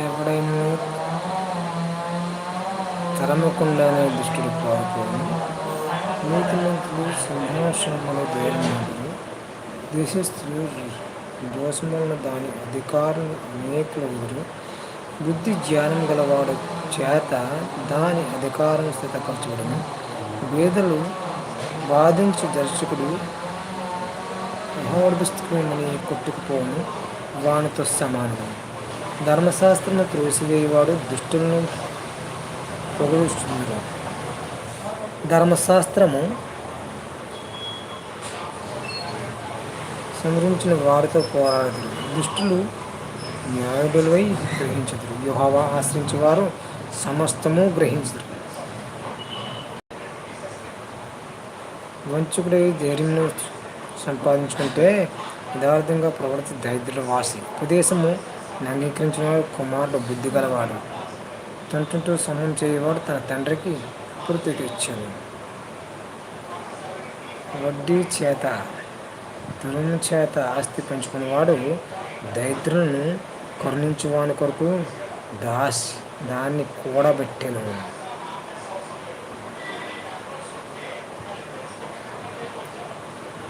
ఎవడైనా తరమకుండానే దుష్టుడు పారిపోను నీతిమంతులు సింహాసనముల ధైర్యమంతులు దేశస్థులు దోషములను దాని అధికారులు అనేకులు ఎదురు బుద్ధి జ్ఞానం గలవాడు చేత దాని అధికారం స్థితపరచబడను. వేదలు వాదించు దర్శకుడు మహోర్భిస్తుమని కొట్టుకుపోను వానితో సమానం ధర్మశాస్త్రం త్రోసివేయవాడు దుష్టులను పొగడుస్తున్నారు ధర్మశాస్త్రము సంహరించిన వారితో పోరాడదు దుష్టులు న్యాయుడులై గ్రహించదురు. యుహవా ఆశ్రయించేవారు సమస్తము గ్రహించరు వంచుకుడి ధైర్యంను సంపాదించుకుంటే యథార్థంగా ప్రవర్తి దరిద్ర వాసి. ఉపదేశము అంగీకరించిన వాడు కుమారుడు బుద్ధి గలవాడు తంటుంటూ సమయం చేయవాడు తన తండ్రికి పూర్తి తెచ్చాడు వడ్డీ చేత దురుము చేత ఆస్తి పెంచుకునేవాడు దరిద్రులను కరుణించువాని కొరకు దాస్ దాన్ని కూడబెట్టెను.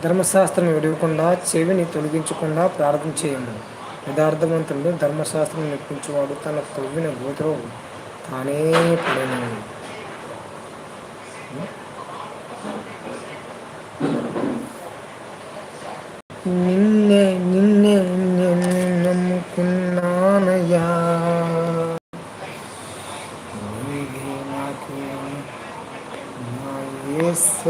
ధర్మశాస్త్రం విడవకుండా చెవిని తొలగించకుండా ప్రార్థన చేయము. యథార్థవంతుడు ధర్మశాస్త్రం నెప్పించేవాడు తన తొవ్విన గోతులో తానే పడను. నిన్నే నిన్న esse